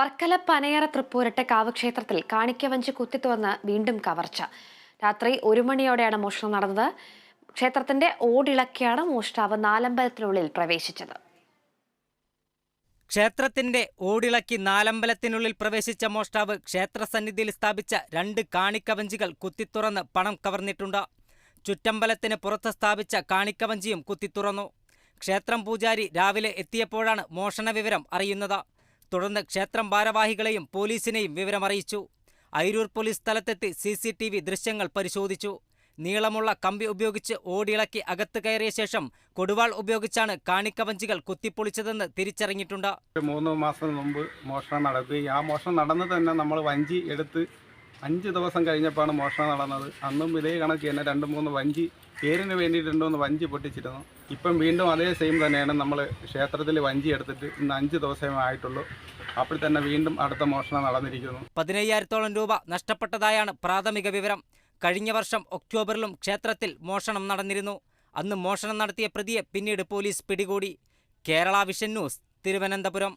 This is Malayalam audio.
വർക്കല പനയറ തൃപ്പൂരട്ടെ കാവുക്ഷേത്രത്തിൽ കാണിക്കവഞ്ചി കുത്തിത്തുവന്ന് വീണ്ടും കവർച്ച. രാത്രി ഒരു മണിയോടെയാണ് മോഷണം നടന്നത്. ക്ഷേത്രത്തിന്റെ ഓടിളക്കിയാണ് മോഷ്ടാവ് നാലമ്പലത്തിനുള്ളിൽ പ്രവേശിച്ചത്. ക്ഷേത്രത്തിന്റെ ഓടിളക്കി നാലമ്പലത്തിനുള്ളിൽ പ്രവേശിച്ച മോഷ്ടാവ് ക്ഷേത്രസന്നിധിയിൽ സ്ഥാപിച്ച രണ്ട് കാണിക്കവഞ്ചികൾ കുത്തിത്തുറന്ന് പണം കവർന്നിട്ടുണ്ട്. ചുറ്റമ്പലത്തിന് പുറത്ത് സ്ഥാപിച്ച കാണിക്കവഞ്ചിയും കുത്തിത്തുറന്നു ക്ഷേത്രം പൂജാരി രാവിലെ എത്തിയപ്പോഴാണ് മോഷണ വിവരം അറിയുന്നത്. തുടർന്ന് ക്ഷേത്രം ഭാരവാഹികളെയും പോലീസിനെയും വിവരമറിയിച്ചു. അയിരൂർ പോലീസ് സ്ഥലത്തെത്തി സി സി ടി വി ദൃശ്യങ്ങൾ പരിശോധിച്ചു. നീളമുള്ള കമ്പി ഉപയോഗിച്ച് ഓടിയിളക്കി അകത്ത് കയറിയ ശേഷം കൊടുവാൾ ഉപയോഗിച്ചാണ് കാണിക്കവഞ്ചികൾ കുത്തിപ്പൊളിച്ചതെന്ന് തിരിച്ചറിഞ്ഞിട്ടുണ്ട്. മൂന്ന് മാസം മുമ്പ് മോഷണം നടക്കുകയും ആ മോഷണം നടന്നു തന്നെ നമ്മൾ വഞ്ചി എടുത്ത് അഞ്ച് ദിവസം കഴിഞ്ഞപ്പോഴാണ് മോഷണം നടന്നത്. അന്നും ഇതേ കണക്ക് തന്നെ രണ്ട് മൂന്ന് വഞ്ചി പേരിന് വേണ്ടിയിട്ട് എന്ന് വഞ്ചി പൊട്ടിച്ചിരുന്നു. ഇപ്പം വീണ്ടും അതേ സെയിം തന്നെയാണ് നമ്മൾ ക്ഷേത്രത്തിൽ വഞ്ചി എടുത്തിട്ട് ഇന്ന് അഞ്ച് ദിവസമേ ആയിട്ടുള്ളൂ. അപ്പോൾ തന്നെ വീണ്ടും അടുത്ത മോഷണം നടന്നിരിക്കുന്നു. പതിനയ്യായിരത്തോളം രൂപ നഷ്ടപ്പെട്ടതായാണ് പ്രാഥമിക വിവരം. കഴിഞ്ഞ വർഷം ഒക്ടോബറിലും ക്ഷേത്രത്തിൽ മോഷണം നടന്നിരുന്നു. അന്ന് മോഷണം നടത്തിയ പ്രതിയെ പിന്നീട് പോലീസ് പിടികൂടി. Kerala vision news Thiruvananthapuram.